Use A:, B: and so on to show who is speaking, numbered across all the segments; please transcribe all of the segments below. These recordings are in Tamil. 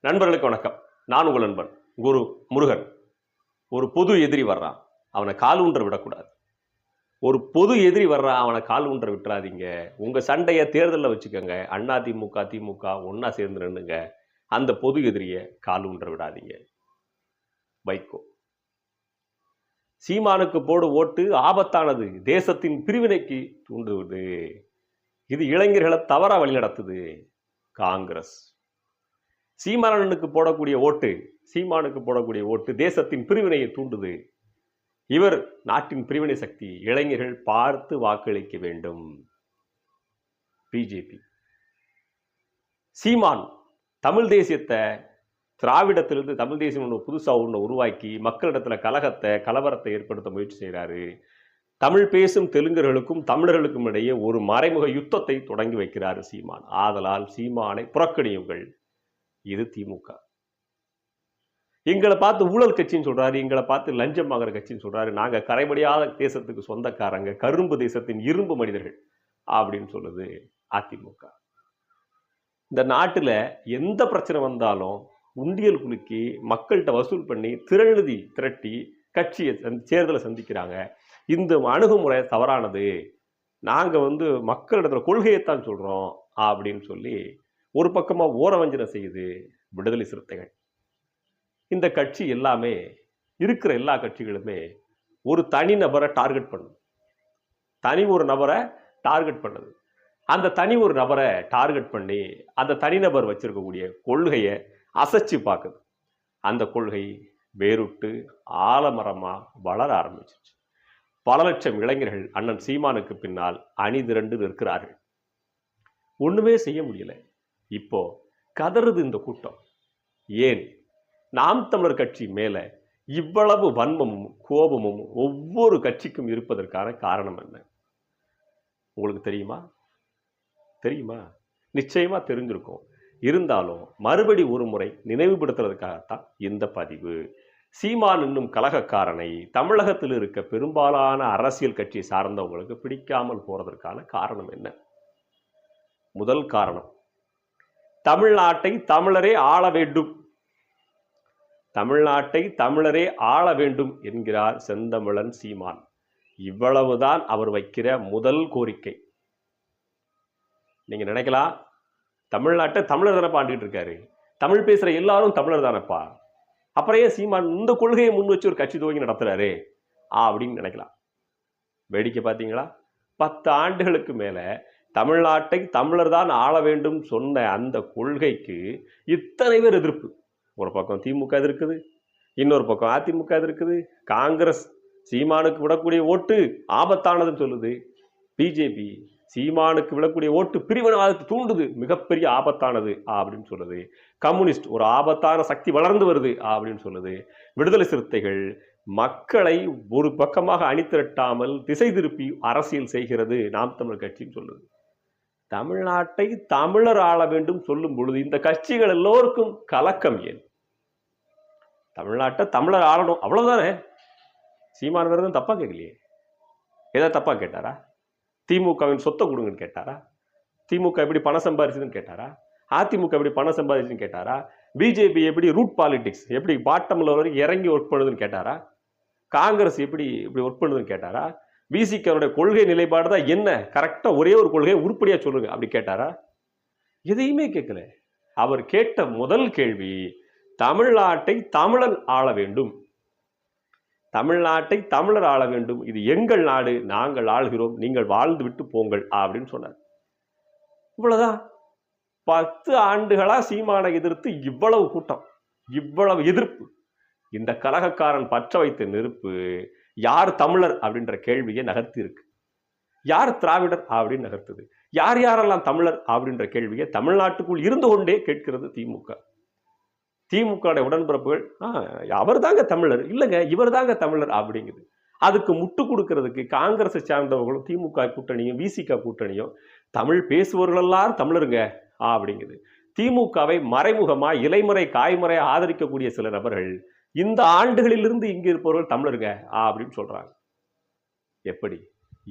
A: நண்பர்களுக்கு வணக்கம். நான் உங்கள் நண்பன் குரு முருகன். ஒரு பொது எதிரி வர்றான் அவனை கால் ஊன்ற விடக்கூடாது. ஒரு பொது எதிரி வர்றான் அவனை கால் ஊன்ற விட்டுறாதீங்க. உங்கள் சண்டையை தேர்தலில் வச்சுக்கோங்க. அண்ணா திமுக திமுக ஒன்றா சேர்ந்து நின்றுங்க அந்த பொது எதிரியை கால் ஊன்ற விடாதீங்க. வைகோ. சீமானுக்கு போடு ஓட்டு ஆபத்தானது. தேசத்தின் பிரிவினைக்கு தூண்டுவது. இது இளைஞர்களை தவறா வழிநடத்துது. காங்கிரஸ். சீமானனுக்கு போடக்கூடிய ஓட்டு சீமானுக்கு போடக்கூடிய ஓட்டு தேசத்தின் பிரிவினையை தூண்டுது. இவர் நாட்டின் பிரிவினை சக்தி இளைஞர்கள் பார்த்து வாக்களிக்க வேண்டும். பிஜேபி. சீமான் தமிழ் தேசியத்தை திராவிடத்திலிருந்து தமிழ் தேசியம் ஒன்று புதுசாக ஒன்று உருவாக்கி மக்களிடத்துல கலகத்தை கலவரத்தை ஏற்படுத்த முயற்சி செய்கிறாரு தமிழ் பேசும் தெலுங்கர்களுக்கும் தமிழர்களுக்கும் இடையே ஒரு மறைமுக யுத்தத்தை தொடங்கி வைக்கிறார் சீமான். ஆதலால் சீமானை புறக்கணியுங்கள். இது திமுக. எங்களை பார்த்து ஊழல் கட்சின்னு சொல்றாரு எங்களை பார்த்து லஞ்சம் வாங்குற கட்சின்னு சொல்றாரு நாங்கள் கரைபடியாத தேசத்துக்கு சொந்தக்காரங்க கரும்பு தேசத்தின் இரும்பு மனிதர்கள் அப்படின்னு சொல்லுது அதிமுக. இந்த நாட்டில் எந்த பிரச்சனை வந்தாலும் உண்டியல் குலுக்கி மக்கள்கிட்ட வசூல் பண்ணி திரழுதி திரட்டி கட்சியை தேர்தலை சந்திக்கிறாங்க. இந்த அணுகுமுறை தவறானது. நாங்கள் வந்து மக்களிடத்துல கொள்கையைத்தான் சொல்கிறோம் அப்படின்னு சொல்லி ஒரு பக்கமாக ஓரவஞ்சனை செய்யுது விடுதலை சிறுத்தைகள். இந்த கட்சி எல்லாமே இருக்கிற எல்லா கட்சிகளுமே ஒரு தனி நபரை டார்கெட் பண்ணுது தனி ஒரு நபரை டார்கெட் பண்ணுது. அந்த தனி ஒரு நபரை டார்கெட் பண்ணி அந்த தனிநபர் வச்சிருக்கக்கூடிய கொள்கையை அசைச்சு பார்க்குது. அந்த கொள்கை வேருட்டு ஆலமரமாக வளர ஆரம்பிச்சிச்சு பல லட்சம் இளைஞர்கள் அண்ணன் சீமானுக்கு பின்னால் அணி திரண்டு நிற்கிறார்கள். ஒன்றுமே செய்ய முடியல. இப்போ கதறுது இந்த கூட்டம். ஏன்? நாம் தமிழர் கட்சி மேலே இவ்வளவு வன்மமும் கோபமும் ஒவ்வொரு கட்சிக்கும் இருப்பதற்கான காரணம் என்ன? உங்களுக்கு தெரியுமா? தெரியுமா? நிச்சயமாக தெரிஞ்சிருக்கும். இருந்தாலும் மறுபடி ஒரு முறை நினைவுபடுத்துறதுக்காகத்தான் இந்த பதிவு. சீமான் என்னும் கலகக்காரனை தமிழகத்தில் இருக்க பெரும்பாலான அரசியல் கட்சி சார்ந்தவங்களுக்கு பிடிக்காமல் போகிறதற்கான காரணம் என்ன? முதல் காரணம். தமிழ்நாட்டை தமிழரே ஆள வேண்டும். தமிழ்நாட்டை தமிழரே ஆள வேண்டும் என்கிறார் செந்தமிழன் சீமான். இவ்வளவுதான் அவர் வைக்கிற முதல் கோரிக்கை. நீங்க நினைக்கலாம் தமிழ்நாட்டை தமிழர் தானப்பா ஆண்டுகிட்டு இருக்காரு. தமிழ் பேசுற எல்லாரும் தமிழர் தானப்பா. அப்புறம் ஏன் சீமான் இந்த கொள்கையை முன் வச்சு ஒரு கட்சி துவங்கி நடத்துறாரு? ஆ அப்படின்னு நினைக்கலாம். வேடிக்கை பார்த்தீங்களா? பத்து ஆண்டுகளுக்கு மேல தமிழ்நாட்டை தமிழர் தான் ஆள வேண்டும் சொன்ன அந்த கொள்கைக்கு இத்தனை பேர் எதிர்ப்பு. ஒரு பக்கம் திமுக எதிர்க்குது இன்னொரு பக்கம் அதிமுக எதிர்க்குது. காங்கிரஸ் சீமானுக்கு விடக்கூடிய ஓட்டு ஆபத்தானதுன்னு சொல்லுது. பிஜேபி சீமானுக்கு விடக்கூடிய ஓட்டு பிரிவினவாதத்தை தூண்டுது. மிகப்பெரிய ஆபத்தானது அப்படின்னு சொல்லுது. கம்யூனிஸ்ட் ஒரு ஆபத்தான சக்தி வளர்ந்து வருது அப்படின்னு சொல்லுது. விடுதலை சிறுத்தைகள் மக்களை ஒரு பக்கமாக அணிதிரட்டாமல் திசை திருப்பி அரசியல் செய்கிறது நாம் தமிழர் கட்சின்னு சொல்லுது. தமிழ்நாட்டை தமிழர் ஆள வேண்டும் சொல்லும் பொழுது இந்த கட்சிகள் எல்லோருக்கும் கலக்கம் ஏன்? தமிழ்நாட்டை தமிழர் ஆளணும் அவ்வளவுதானே? சீமான் விரதம் தப்பா கேட்கலையே. ஏதாவது தப்பா கேட்டாரா? திமுகவின் சொத்தை கொடுங்கன்னு கேட்டாரா? திமுக எப்படி பணம் சம்பாதிச்சதுன்னு கேட்டாரா? அதிமுக எப்படி பணம் சம்பாதிச்சுன்னு கேட்டாரா? பிஜேபி எப்படி ரூட் பாலிடிக்ஸ் எப்படி பாட்டமில் வரைக்கும் இறங்கி ஒர்க் பண்ணுதுன்னு கேட்டாரா? காங்கிரஸ் எப்படி இப்படி ஒர்க் பண்ணுதுன்னு கேட்டாரா? விசிகனுடைய கொள்கை நிலைப்பாடு தான் என்ன? கரெக்டாக ஒரே ஒரு கொள்கையை உருப்படியாக சொல்லுங்க. அப்படி கேட்டாரா? எதையுமே கேட்கல. அவர் கேட்ட முதல் கேள்வி தமிழ்நாட்டை தமிழன் ஆள வேண்டும். தமிழ்நாட்டை தமிழர் ஆள வேண்டும். இது எங்கள் நாடு நாங்கள் ஆள்கிறோம். நீங்கள் வாழ்ந்து விட்டு போங்கள் அப்படின்னு சொன்னார். இவ்வளவுதான். பத்து ஆண்டுகளா சீமானை எதிர்த்து இவ்வளவு கூட்டம் இவ்வளவு எதிர்ப்பு. இந்த கலகக்காரன் பற்ற வைத்த நெருப்பு யார் தமிழர் அப்படின்ற கேள்வியை நகர்த்தி இருக்கு. யார் திராவிடர் அப்படின்னு நகர்த்துது. யார் யாரெல்லாம் தமிழர் அப்படின்ற கேள்வியை தமிழ்நாட்டுக்குள் இருந்து கொண்டே கேட்கிறது திமுக. திமுக உடன்பிறப்புகள் அவர் தாங்க தமிழர். இல்லைங்க இவர் தாங்க தமிழர் அப்படிங்குது. அதுக்கு முட்டு கொடுக்கறதுக்கு காங்கிரஸை சார்ந்தவர்களும் திமுக கூட்டணியும் விசிக கூட்டணியும் தமிழ் பேசுபவர்களெல்லாரும் தமிழருங்க அப்படிங்குது. திமுகவை மறைமுகமாக இலைமுறை காய்முறை ஆதரிக்கக்கூடிய சில நபர்கள் இந்த ஆண்டுகளிலிருந்து இங்கே இருப்பவர்கள் தமிழருங்க அப்படின்னு சொல்றாங்க. எப்படி?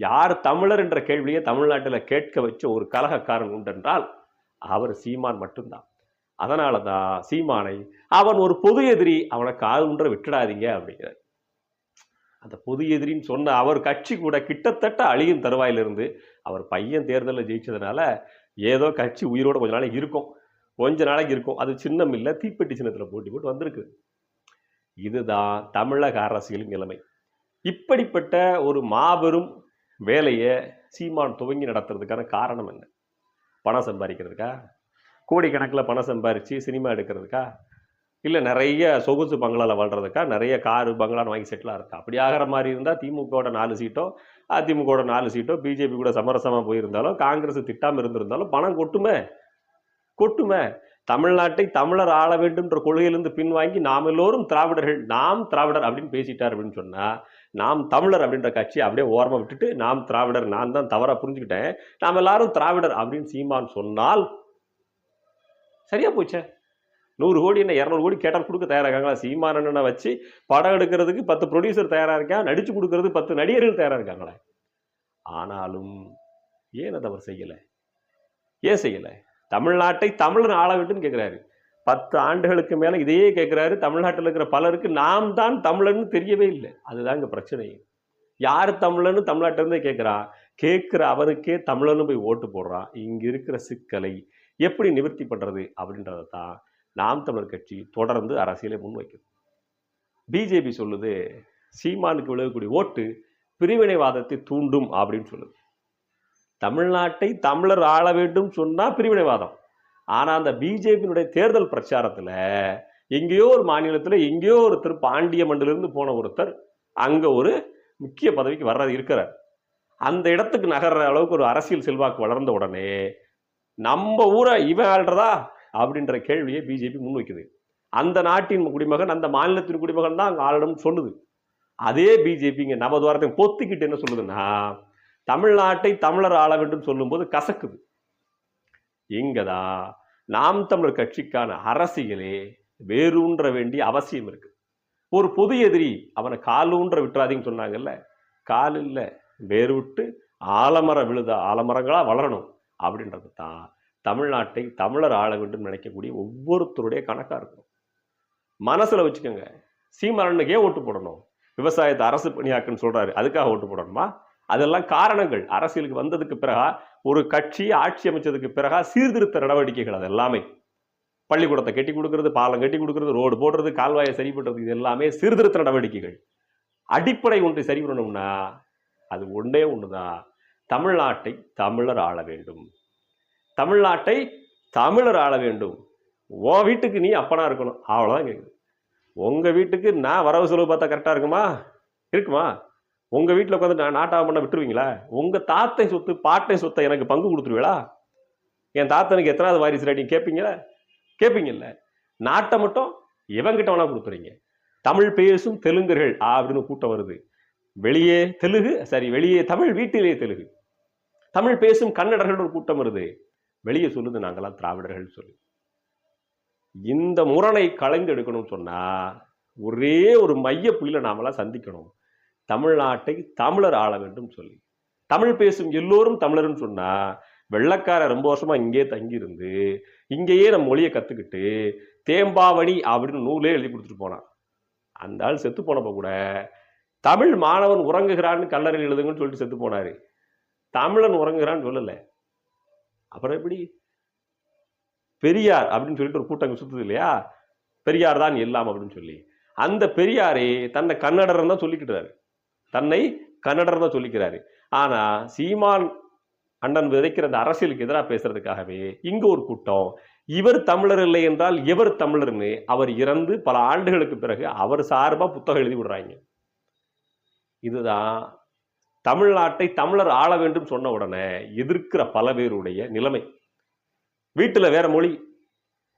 A: யார் தமிழர் என்ற கேள்வியை தமிழ்நாட்டில் கேட்க வச்ச ஒரு கலகக்காரன் உண்டென்றால் அவர் சீமான் மட்டும்தான். அதனால தான் சீமானை அவன் ஒரு பொது எதிரி அவனை காது ஒன்றை விட்டுடாதீங்க அப்படிங்கிறார். அந்த பொது எதிரின்னு சொன்ன அவர் கட்சி கூட கிட்டத்தட்ட அழியும் தருவாயிலிருந்து அவர் பையன் தேர்தலில் ஜெயிச்சதுனால ஏதோ கட்சி உயிரோட கொஞ்ச நாளைக்கு இருக்கும். கொஞ்ச நாளைக்கு இருக்கும். அது சின்னம் இல்லை தீப்பெட்டி சின்னத்தில் போட்டி போட்டு வந்திருக்கு. இதுதான் தமிழக அரசியல் நிலைமை. இப்படிப்பட்ட ஒரு மாபெரும் வேலையை சீமான் துவங்கி நடத்துறதுக்கான காரணம் என்ன? பணம் சம்பாதிக்கிறதுக்கா? கோடிக்கணக்கில் பணம் சம்பாரித்து சினிமா எடுக்கிறதுக்கா? இல்லை நிறைய சொகுசு பங்களாவில் வாழ்றதுக்கா? நிறைய காரு பங்களான்னு வாங்கி செட்டிலாக இருக்கா? அப்படி ஆகிற மாதிரி இருந்தால் திமுகவோட நாலு சீட்டோ அதிமுகவோட நாலு சீட்டோ பிஜேபி கூட சமரசமாக போயிருந்தாலும் காங்கிரஸ் திட்டாமல் இருந்திருந்தாலும் பணம் கொட்டுமே? கொட்டுமே? தமிழ்நாட்டை தமிழர் ஆள வேண்டும்ன்ற கொள்கையிலிருந்து பின்வாங்கி நாம் எல்லோரும் திராவிடர்கள் நாம் திராவிடர் அப்படின்னு பேசிட்டார் அப்படின்னு சொன்னால் நாம் தமிழர் அப்படின்ற கட்சியை அப்படியே ஓரமாக விட்டுட்டு நாம் திராவிடர் நான் தான் தவறாக புரிஞ்சுக்கிட்டேன். நாம் எல்லாரும் திராவிடர் அப்படின்னு சீமான் சொன்னால் சரியா போச்சே? நூறு கோடி என்ன இரநூறு கோடி கேட்டால் கொடுக்க தயாராக சீமான் அண்ணனை வச்சு படம் எடுக்கிறதுக்கு பத்து ப்ரொடியூசர் தயாராக இருக்கான் நடிச்சு கொடுக்கறது பத்து நடிகர்கள் தயாராக இருக்காங்களே? ஆனாலும் ஏன் அதை அவர் செய்யலை? ஏன் செய்யலை? தமிழ்நாட்டை தமிழன் ஆள வேண்டும்னு கேட்குறாரு பத்து ஆண்டுகளுக்கு மேலே இதையே கேட்குறாரு தமிழ்நாட்டில் இருக்கிற பலருக்கு நாம் தான் தமிழன்னு தெரியவே இல்லை. அதுதான் இங்கே பிரச்சனை. யார் தமிழன்னு தமிழ்நாட்டிலேருந்தே கேட்குறான் கேட்குற அவனுக்கே தமிழன்னு போய் ஓட்டு போடுறான் இங்கே இருக்கிற சிக்கலை எப்படி நிவர்த்தி பண்ணுறது அப்படின்றத தான் நாம் தமிழர் கட்சி தொடர்ந்து அரசியலை முன்வைக்குது. பிஜேபி சொல்லுது சீமானுக்கு விழுகக்கூடிய ஓட்டு பிரிவினைவாதத்தை தூண்டும் அப்படின்னு சொல்லுது. தமிழ்நாட்டை தமிழர் ஆள வேண்டும் சொன்னால் பிரிவினைவாதம். ஆனால் அந்த பிஜேபியினுடைய தேர்தல் பிரச்சாரத்தில் எங்கேயோ ஒரு மாநிலத்தில் எங்கேயோ ஒருத்தர் பாண்டிய மண்டிலிருந்து போன ஒருத்தர் அங்கே ஒரு முக்கிய பதவிக்கு வர்றது இருக்கிறார். அந்த இடத்துக்கு நகர்ற அளவுக்கு ஒரு அரசியல் செல்வாக்கு வளர்ந்த உடனே நம்ம ஊரை இவன் ஆள்றதா அப்படின்ற கேள்வியை பிஜேபி முன்வைக்குது அந்த நாட்டின் குடிமகன் அந்த மாநிலத்தின் குடிமகன் தான் அங்கே ஆளணும்னு சொல்லுது. அதே பிஜேபி இங்கே நவதுவாரத்தை பொத்திக்கிட்டு என்ன சொல்லுதுன்னா தமிழ்நாட்டை தமிழர் ஆள வேண்டும் சொல்லும்போது கசக்குது. இங்கதான் நாம் தமிழர் கட்சிக்கான அரசியலே வேரூன்ற வேண்டிய அவசியம் இருக்கு. ஒரு பொது எதிரி அவனை காலூன்ற விட்டுறாதீங்கன்னு சொன்னாங்கல்ல கால் இல்லை வேறு விட்டு ஆலமரம் விழுத ஆலமரங்களா வளரணும் அப்படின்றது தான் தமிழ்நாட்டை தமிழர் ஆள வேண்டும் நினைக்கக்கூடிய ஒவ்வொருத்தருடைய கணக்காக இருக்கும் மனசுல வச்சுக்கோங்க சீமானனுக்கே ஓட்டு போடணும். விவசாயத்தை அரசு பணியாக்குன்னு சொல்றாரு அதுக்காக ஓட்டு போடணுமா? அதெல்லாம் காரணங்கள். அரசியலுக்கு வந்ததுக்கு பிறகா ஒரு கட்சி ஆட்சி அமைச்சதுக்கு பிறகா சீர்திருத்த நடவடிக்கைகள் அது எல்லாமே. பள்ளிக்கூடத்தை கட்டி கொடுக்கறது பாலம் கட்டி கொடுக்கறது ரோடு போடுறது கால்வாயை சரி பண்ணுறது இது எல்லாமே சீர்திருத்த நடவடிக்கைகள். அடிப்படை ஒன்றை சரி பண்ணணும்னா அது ஒன்றே ஒன்றுதான் தமிழ்நாட்டை தமிழர் ஆள வேண்டும். தமிழ்நாட்டை தமிழர் ஆள வேண்டும். உன் வீட்டுக்கு நீ அப்பனா இருக்கணும். அவ்வளோதான் கேட்குது உங்கள் வீட்டுக்கு நான் வரவு செலவு பார்த்தா கரெக்டாக இருக்குமா? இருக்குமா? உங்க வீட்டில் உட்காந்து நான் நாட்டாக பண்ண விட்டுருவீங்களா? உங்க தாத்தை சொத்து பாட்டை சொத்தை எனக்கு பங்கு கொடுத்துருவீங்களா என் தாத்தனுக்கு எத்தனாவது வாரிசு நீங்க கேட்பீங்களா கேட்பீங்கல்ல நாட்டை மட்டும் இவங்கிட்ட வேணா கொடுத்துறீங்க தமிழ் பேசும் தெலுங்குகள் அப்படின்னு கூட்டம் வருது. வெளியே தெலுங்கு சரி வெளியே தமிழ் வீட்டிலே தெலுங்கு. தமிழ் பேசும் கன்னடர்கள் ஒரு கூட்டம் வருது. வெளியே சொல்லுது நாங்களாம் திராவிடர்கள் சொல்லு. இந்த முரணை கலைந்து எடுக்கணும்னு சொன்னா ஒரே ஒரு மைய புள்ளியில நாமெல்லாம் சந்திக்கணும். தமிழ்நாட்டை தமிழர் ஆள வேண்டும் சொல்லி. தமிழ் பேசும் எல்லோரும் தமிழர்னு சொன்னா வெள்ளக்கார ரொம்ப வருஷமா இங்கேயே தங்கியிருந்து இங்கேயே நம்ம மொழியை கத்துக்கிட்டு தேம்பாவணி அப்படின்னு நூலே எழுதி கொடுத்துட்டு போனான். அந்த ஆள் செத்து போனப்ப கூட தமிழ் மாணவன் உறங்குகிறான்னு கல்லறையில் எழுதுங்கன்னு சொல்லிட்டு செத்து போனாரு. தமிழன் உறங்குகிறான்னு சொல்லலை. அப்புறம் எப்படி? பெரியார் அப்படின்னு சொல்லிட்டு ஒரு கூட்டம் சுத்துது இல்லையா? பெரியார் தான் எல்லாம் அப்படின்னு சொல்லி. அந்த பெரியாரே தன்னை கன்னடர் தான் சொல்லிக்கிட்டாரு. தன்னை கன்னடர் தான் சொல்லிக்கிறாரு. ஆனா சீமான் அண்ணன் விதைக்கிற அந்த அரசியலுக்கு எதிராக பேசுறதுக்காகவே இங்க ஒரு கூட்டம். இவர் தமிழர் இல்லை என்றால் இவர் தமிழர்னு அவர் இறந்து பல ஆண்டுகளுக்கு பிறகு அவர் சார்பா புத்தகம் எழுதி விடுறாங்க. இதுதான் தமிழ்நாட்டை தமிழர் ஆள வேண்டும் சொன்ன உடனே எதிர்க்கிற பல பேருடைய நிலைமை. வீட்டுல வேற மொழி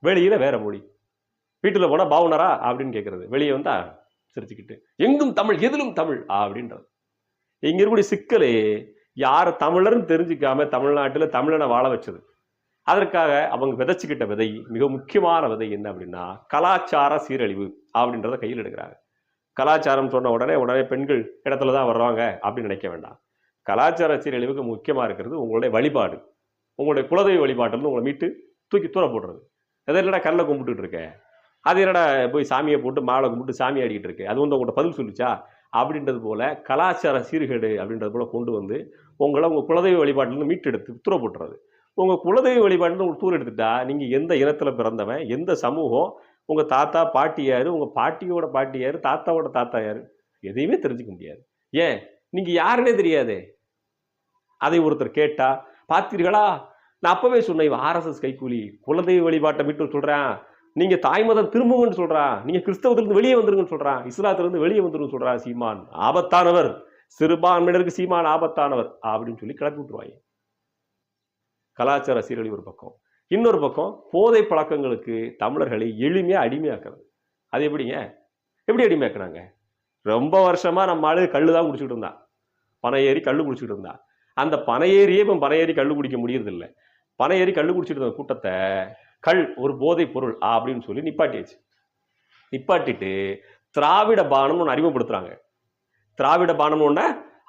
A: வெளியில வேற மொழி. வீட்டுல போனா பாவுனரா அப்படின்னு கேட்கறது வெளியே வந்தா சிரிச்சுக்கிட்டு எங்கும் தமிழ் எதிலும் தமிழ் அப்படின்றது இங்க இருக்கக்கூடிய சிக்கலே யார் தமிழர்னு தெரிஞ்சுக்காம தமிழ்நாட்டில் தமிழனை வாழ வச்சது. அதற்காக அவங்க விதைச்சுக்கிட்ட விதை மிக முக்கியமான விதை என்ன அப்படின்னா கலாச்சார சீரழிவு அப்படின்றத கையில் எடுக்கிறாங்க. கலாச்சாரம் சொன்ன உடனே உடனே பெண்கள் இடத்துல தான் வர்றாங்க அப்படின்னு நினைக்க வேண்டாம். கலாச்சார சீரழிவுக்கு முக்கியமாக இருக்கிறது உங்களுடைய வழிபாடு. உங்களுடைய குலதெய்வ வழிபாட்டிலிருந்து உங்களை மீட்டு தூக்கி தூர போடுறது. எதை இல்லடா கல்லை கும்பிட்டுட்டு இருக்க? அது என்னடா போய் சாமியை போட்டு மாலை கும்பிட்டு சாமி ஆடிக்கிட்டு இருக்கு? அது வந்து உங்கள்கிட்ட பதில் சொல்லிச்சா? அப்படின்றது போல கலாச்சார சீர்கேடு அப்படின்றது போல கொண்டு வந்து உங்களை உங்கள் குலதெய்வ வழிபாட்டிலிருந்து மீட்டெடுத்து துற போட்டுறது. உங்கள் குலதெய்வ வழிபாட்டிலிருந்து உங்களுக்கு தூர் எடுத்துட்டா நீங்கள் எந்த இனத்தில் பிறந்தவன் எந்த சமூகம் உங்கள் தாத்தா பாட்டி யார் உங்கள் பாட்டியோட பாட்டி யார் தாத்தாவோட தாத்தா யார்? எதையுமே தெரிஞ்சுக்க முடியாது. ஏன்? நீங்கள் யாருன்னே தெரியாதே. அதை ஒருத்தர் கேட்டா பார்த்தீர்களா நான் அப்போவே சொன்னேன் இவன் ஆர்எஸ்எஸ் கைக்கூலி குலதெய்வ வழிபாட்டை மீட்டு சொல்கிறேன் சொல்றேன் நீங்க தாய்மதம் திரும்புங்கன்னு சொல்றா. நீங்க கிறிஸ்தவத்திலிருந்து வெளியே வந்துருங்கன்னு சொல்கிறான் இஸ்லாத்திலிருந்து வெளியே வந்துருங்கன்னு சொல்றான் சீமான். ஆபத்தானவர். சிறுபான்மையினருக்கு சீமான் ஆபத்தானவர் அப்படின்னு சொல்லி கிளப்பி விட்டுருவாங்க. கலாச்சார சீரழி ஒரு பக்கம். இன்னொரு பக்கம் போதை பழக்கங்களுக்கு தமிழர்களை எளிமையா அடிமையாக்குறது. அது எப்படிங்க? எப்படி அடிமையாக்குனாங்க ரொம்ப வருஷமா நம்ம ஆளு கல் தான் குடிச்சிட்டு இருந்தான் பனை ஏறி கல் குடிச்சிட்டு இருந்தான் அந்த பனை ஏரியே இப்போ பனை ஏறி கல் குடிக்க முடியறதில்ல. பனை ஏறி கல் குடிச்சிட்டு இருந்த கூட்டத்தை கள் ஒரு போதைப் பொருள் அப்படின்னு சொல்லி நிப்பாட்டியாச்சு. நிப்பாட்டிட்டு திராவிட பானம்னு ஒன்று அறிமுகப்படுத்துறாங்க. திராவிட பானம் ஒன்று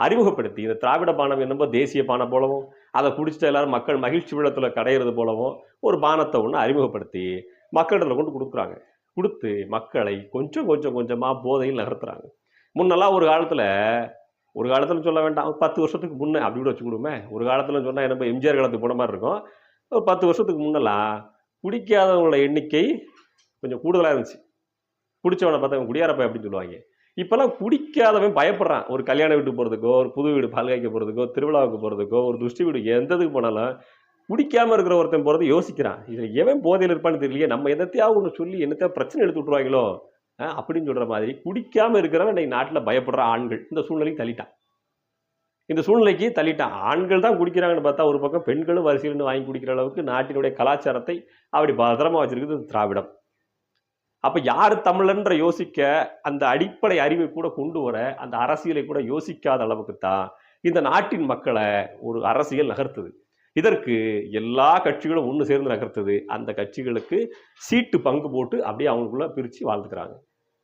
A: அறிமுகப்படுத்தி இந்த திராவிட பானம் என்னமோ தேசிய பானம் போலவும் அதை குடிச்சிட்டு எல்லாரும் மக்கள் மகிழ்ச்சி விழத்தில் கடையிறது போலவும் ஒரு பானத்தை ஒன்று அறிமுகப்படுத்தி மக்களிடத்தில் கொண்டு கொடுக்குறாங்க. கொடுத்து மக்களை கொஞ்சம் கொஞ்சம் கொஞ்சமாக போதையில் நகர்த்துறாங்க. முன்னெல்லாம் ஒரு காலத்தில் ஒரு காலத்தில் சொல்ல வேண்டாம் பத்து வருஷத்துக்கு முன்னே அப்படி கூட வச்சுக்கிடுமே ஒரு காலத்தில் சொன்னால் என்னமோ எம்ஜிஆர் காலத்துக்கு போன மாதிரி இருக்கும். ஒரு பத்து வருஷத்துக்கு முன்னெல்லாம் குடிக்காதவங்களோட எண்ணிக்கை கொஞ்சம் கூடுதலாக இருந்துச்சு. குடிச்சவனை பார்த்தா அவன் குடியாரப்பா அப்படின்னு சொல்லுவாங்க. இப்போல்லாம் குடிக்காதவன் பயப்படுறான். ஒரு கல்யாண வீட்டுக்கு போகிறதுக்கோ ஒரு புது வீடு பால்காய்க்க போகிறதுக்கோ திருவிழாவுக்கு போகிறதுக்கோ ஒரு துஷ்டி வீடு எந்ததுக்கு போனாலும் குடிக்காமல் இருக்கிற ஒருத்தன் போகிறது யோசிக்கிறான். இதில் எவன் போதையில் இருப்பான்னு தெரியலையே. நம்ம எதத்தையாவது ஒன்று சொல்லி என்னத்தையா பிரச்சனை எடுத்து விட்ருவாங்களோ அப்படின்னு சொல்கிற மாதிரி குடிக்காமல் இருக்கிறவன் இன்னைக்கு நாட்டில் பயப்படுற ஆண்கள் இந்த சூழ்நிலைக்கு தள்ளிட்டான். இந்த சூழ்நிலைக்கு தள்ளிட்டான் ஆண்கள் தான் குடிக்கிறாங்கன்னு பார்த்தா ஒரு பக்கம் பெண்களும் வரிசையிலிருந்து வாங்கி குடிக்கிற அளவுக்கு நாட்டினுடைய கலாச்சாரத்தை அப்படி பத்திரமா வச்சிருக்குது திராவிடம். அப்போ யார் தமிழன்ற யோசிக்க அந்த அடிப்படை அறிவை கூட கொண்டு வர அந்த அரசியலை கூட யோசிக்காத அளவுக்கு தான் இந்த நாட்டின் மக்களை ஒரு அரசியல் நகர்த்துது. இதற்கு எல்லா கட்சிகளும் ஒன்று சேர்ந்து நகர்த்துது. அந்த கட்சிகளுக்கு சீட்டு பங்கு போட்டு அப்படியே அவங்களுக்குள்ள பிரித்து வாழ்ந்துக்கிறாங்க.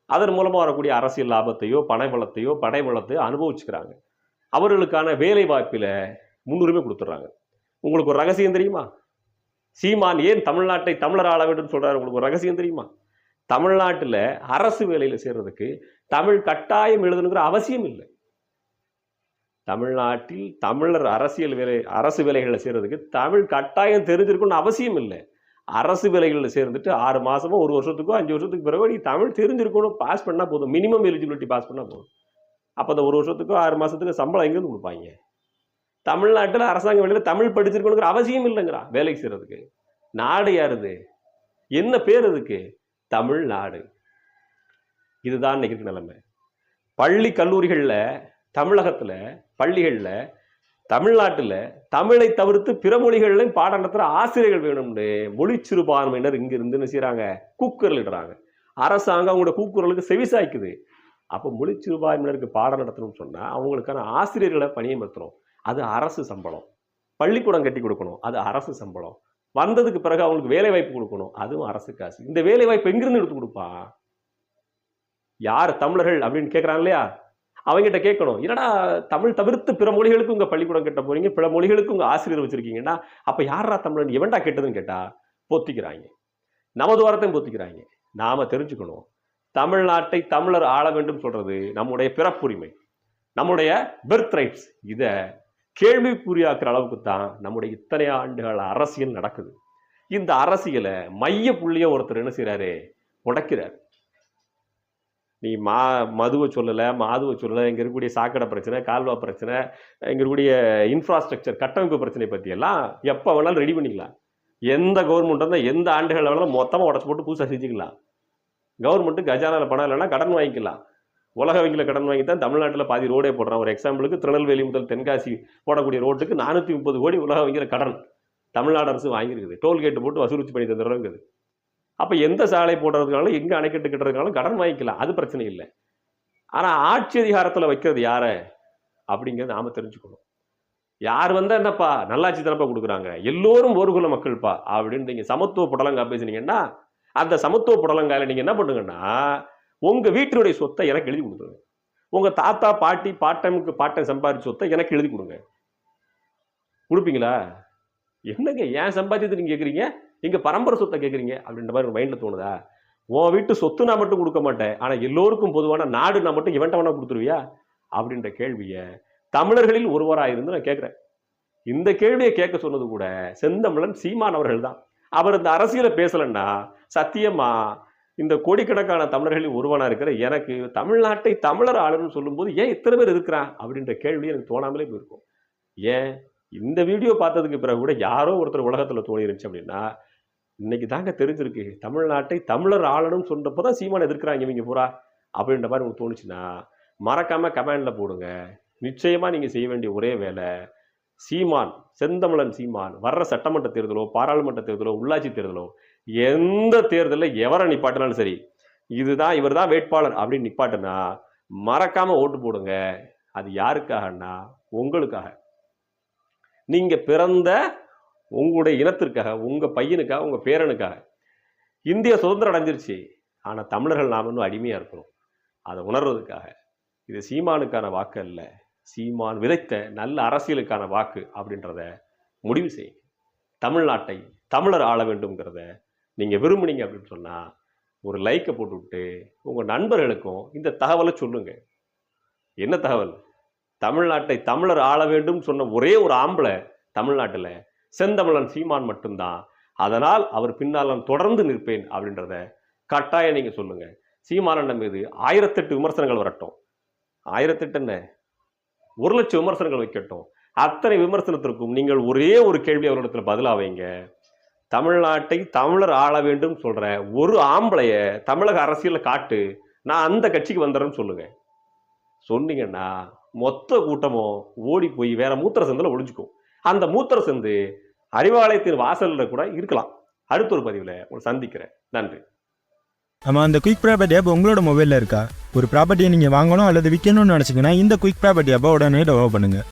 A: அதன் மூலமாக வரக்கூடிய அரசியல் லாபத்தையோ பண பலத்தையோ படை பலத்தையோ அனுபவிச்சுக்கிறாங்க. அவர்களுக்கான வேலை வாய்ப்பில் முன்னுரிமை கொடுத்துட்றாங்க உங்களுக்கு ஒரு ரகசியம் தெரியுமா? சீமான் ஏன் தமிழ்நாட்டை தமிழர் ஆள வேண்டும் சொல்றாரு? உங்களுக்கு ஒரு ரகசியம் தெரியுமா? தமிழ்நாட்டில் அரசு வேலையில் சேர்றதுக்கு தமிழ் கட்டாயம் எழுதணுங்கிற அவசியம் இல்லை. தமிழ்நாட்டில் தமிழர் அரசியல் வேலை அரசு வேலைகளில் சேர்றதுக்கு தமிழ் கட்டாயம் தெரிஞ்சிருக்கணும்னு அவசியம் இல்லை. அரசு வேலைகளில் சேர்ந்துட்டு ஆறு மாசமோ ஒரு வருஷத்துக்கோ அஞ்சு வருஷத்துக்கு பிறகு நீ தமிழ் தெரிஞ்சிருக்கணும். பாஸ் பண்ணால் போதும். மினிமம் எலிஜிபிலிட்டி பாஸ் பண்ணால் போதும். அப்போ அந்த ஒரு வருஷத்துக்கோ ஆறு மாதத்துக்கு சம்பளம் எங்கேருந்து கொடுப்பாங்க? தமிழ்நாட்டில் அரசாங்க வேலையில் தமிழ் படிச்சிருக்கணுங்கிற அவசியம் இல்லைங்கிறா வேலைக்கு செய்கிறதுக்கு நாடு யாருது? என்ன பேர் அதுக்கு? தமிழ்நாடு. இதுதான் இன்னைக்கு நிலைமை. பள்ளி கல்லூரிகளில் தமிழகத்தில் பள்ளிகளில் தமிழ்நாட்டில் தமிழை தவிர்த்து பிற மொழிகள்லையும் பாடம் நடத்துகிற ஆசிரியர்கள் வேணும்னு மொழி சிறுபான்மையினர் இங்க இருந்து என்ன செய்றாங்க கூக்குரல் இடுறாங்க. அரசாங்கம் அவங்களோட கூக்குரலுக்கு செவிசாய்க்குது. அப்போ மொழி சிறுபான்மையினருக்கு பாடம் நடத்தணும்னு சொன்னால் அவங்களுக்கான ஆசிரியர்களை பணியமர்த்தணும். அது அரசு சம்பளம். பள்ளிக்கூடம் கட்டி கொடுக்கணும். அது அரசு சம்பளம். வந்ததுக்கு பிறகு அவங்களுக்கு வேலை வாய்ப்பு கொடுக்கணும். அதுவும் அரசு காசு. இந்த வேலை வாய்ப்பு எங்கிருந்து எடுத்து கொடுப்பா? யார் தமிழர்கள் அப்படின்னு கேட்குறாங்க இல்லையா? அவங்ககிட்ட கேட்கணும். என்னடா தமிழ் தவிர்த்து பிற மொழிகளுக்கு உங்கள் பள்ளிக்கூடம் கட்ட போறீங்க? பிற மொழிகளுக்கு உங்கள் ஆசிரியர் வச்சிருக்கீங்கன்னா அப்ப யாரா தமிழன்? எவன்டா கெட்டதுன்னு கேட்டா பொத்திக்கிறாங்க. நமது வாரத்தையும் பொத்திக்கிறாங்க. நாம தெரிஞ்சுக்கணும். தமிழ்நாட்டை தமிழர் ஆள வேண்டும் சொல்றது நம்முடைய பிறப்புரிமை. நம்முடைய பெர்த் ரைட்ஸ் இதை கேள்விக்குறியாக்குற அளவுக்கு தான் நம்முடைய இத்தனை ஆண்டுகள் அரசியல் நடக்குது. இந்த அரசியலை மைய புள்ளிய ஒருத்தர் என்ன செய்கிறாரு உடைக்கிறார். நீ மா மதுவை சொல்லலை மாதுவை சொல்லலை இங்கே இருக்கக்கூடிய சாக்கடை பிரச்சனை கால்வா பிரச்சனை இங்கே இருக்கக்கூடிய இன்ஃப்ராஸ்ட்ரக்சர் கட்டமைப்பு பிரச்சனை பற்றியெல்லாம் எப்போ வேணாலும் ரெடி பண்ணிக்கலாம். எந்த கவர்மெண்ட் இருந்தால் எந்த ஆண்டுகள் வேணாலும் மொத்தமாக உடச்சி போட்டு புதுசாக செஞ்சுக்கலாம். கவர்மெண்ட்டு கஜானாவில் பணம் இல்லைன்னா கடன் வாங்கிக்கலாம். உலக வங்கியில் கடன் வாங்கி தான் தமிழ்நாட்டில் பாதி ரோடே போடுறான். ஒரு எக்ஸாம்பிளுக்கு திருநெல்வேலி முதல் தென்காசி போடக்கூடிய ரோட்டுக்கு நானூற்றி முப்பது கோடி உலக வங்கியில் கடன் தமிழ்நாடு அரசு வாங்கியிருக்குது. டோல்கேட்டு போட்டு வசூலிச்சு பண்ணி தந்துடுறோங்குது. அப்போ எந்த சாலை போடுறதுனாலும் எங்கே அணைக்கட்டு கட்டுறதுனாலும் கடன் வாங்கிக்கலாம். அது பிரச்சனை இல்லை. ஆனால் ஆட்சி அதிகாரத்தில் வைக்கிறது யாரை? அப்படிங்கிறத நாம் தெரிஞ்சுக்கணும். யார் வந்தால் என்னப்பா? நல்லாட்சி தானப்பா கொடுக்குறாங்க. எல்லோரும் ஒரு குல மக்கள்ப்பா. அப்படின்னு நீங்கள் சமத்துவ புடலங்கா பேசுனீங்கன்னா அந்த சமத்துவ புடலங்கால நீங்கள் என்ன பண்ணுங்கன்னா உங்க வீட்டினுடைய சொத்தை எனக்கு எழுதி கொடுத்துருங்க. உங்க தாத்தா பாட்டி பாட்டனுக்கு பாட்டன் சம்பாதிச்ச சொத்தை எனக்கு எழுதி கொடுங்க. கொடுப்பீங்களா? என்னங்க ஏன் சம்பாத்தியத்தை நீங்க கேட்குறீங்க இங்க பரம்பரை சொத்தை கேட்குறீங்க அப்படின்ற மாதிரி ஒரு மைண்ட்ல தோணுதா? உன் வீட்டு சொத்து நான் மட்டும் கொடுக்க மாட்டேன். ஆனால் எல்லோருக்கும் பொதுவான நாடு நான் மட்டும் இவன்ட்ட வேணா கொடுத்துருவியா? அப்படின்ற கேள்வியை தமிழர்களில் ஒருவராக இருந்து நான் கேட்குறேன் இந்த கேள்வியை கேட்க சொன்னது கூட செந்தமிழன் சீமான் அவர்கள் தான். அவர் இந்த அரசியலை பேசலன்னா சத்தியமா இந்த கோடிக்கணக்கான தமிழர்களில் ஒருவனாக இருக்கிற எனக்கு தமிழ்நாட்டை தமிழர் ஆளுன்னு சொல்லும்போது ஏன் இத்தனை பேர் இருக்கிறான் அப்படின்ற கேள்வி எனக்கு தோணாமலே போயிருக்கும். ஏன்? இந்த வீடியோ பார்த்ததுக்கு பிறகு கூட யாரோ ஒருத்தர் உலகத்தில் தோணிருந்துச்சு அப்படின்னா இன்னைக்கு தாங்க தெரிஞ்சிருக்கு தமிழ்நாட்டை தமிழர் ஆளணும்னு சொன்னப்போ தான் சீமான் எதிர்க்கிறாங்க இவங்க பூரா அப்படின்ற மாதிரி உங்களுக்கு தோணுச்சுன்னா மறக்காம கமெண்ட்ல போடுங்க. நிச்சயமா நீங்க செய்ய வேண்டிய ஒரே வேலை சீமான் செந்தமிழன் சீமான் வர்ற சட்டமன்ற தேர்தலோ பாராளுமன்ற தேர்தலோ உள்ளாட்சி தேர்தலோ எந்த தேர்தலில் எவரை நிப்பாட்டினாலும் சரி இதுதான் இவர் தான் வேட்பாளர் அப்படின்னு நிப்பாட்டுனா மறக்காம ஓட்டு போடுங்க. அது யாருக்காகன்னா உங்களுக்காக. நீங்க பிறந்த உங்களுடைய இனத்திற்காக உங்க பையனுக்காக உங்க பேரனுக்காக. இந்திய சுதந்திரம் அடைஞ்சிருச்சு. ஆனால் தமிழர்கள் நாம இன்னும் அடிமையாக இருக்கிறோம். அதை உணர்வதற்காக இது சீமானுக்கான வாக்கு இல்லை சீமான் விதைத்த நல்ல அரசியலுக்கான வாக்கு அப்படின்றத முடிவு செய்யுங்க தமிழ்நாட்டை தமிழர் ஆள வேண்டும்ங்கிறத நீங்கள் விரும்புனீங்க அப்படின்னு சொன்னால் ஒரு லைக்கை போட்டுவிட்டு உங்கள் நண்பர்களுக்கும் இந்த தகவலை சொல்லுங்க. என்ன தகவல்? தமிழ்நாட்டை தமிழர் ஆள வேண்டும் சொன்ன ஒரே ஒரு ஆம்பளை தமிழ்நாட்டில் செந்தமிழன் சீமான் மட்டும்தான். அதனால் அவர் பின்னால் நான் தொடர்ந்து நிற்பேன் அப்படின்றத கட்டாயம் நீங்கள் சொல்லுங்கள் சீமானண்ணன் மீது ஆயிரத்தெட்டு விமர்சனங்கள் வரட்டும். ஆயிரத்தெட்டு என்ன? ஒரு லட்சம் விமர்சனங்கள் வைக்கட்டும். அத்தனை விமர்சனத்திற்கும் நீங்கள் ஒரே ஒரு கேள்வி அவரிடத்தில் பதிலா வைங்க தமிழ்நாட்டை தமிழர் ஆள வேண்டும் சொல்கிற ஒரு ஆம்பளைய தமிழக அரசியலில் காட்டு நான் அந்த கட்சிக்கு வந்துடுறேன்னு சொல்லுங்க. சொன்னீங்கன்னா மொத்த கூட்டமும் ஓடி போய் வேற மூத்திர சந்தில் ஒழிஞ்சுக்கும் அந்த மூத்திர சந்து அறிவாலயத்தின் வாசலில் கூட இருக்கலாம். அடுத்த ஒரு பதிவில் உங்களை சந்திக்கிறேன். நன்றி.
B: நம்ம அந்த குயிக் ப்ராப்பர்ட்டி ஆப் உங்களோட மொபைலில் இருக்கா? ஒரு ப்ராப்பர்ட்டியை நீங்கள் வாங்கணும் அல்லது விற்கணும்னு நினச்சிங்கன்னா இந்த குயிக் ப்ராப்பர்ட்டி ஆப்பை உடனே டெவலப் பண்ணுங்கள்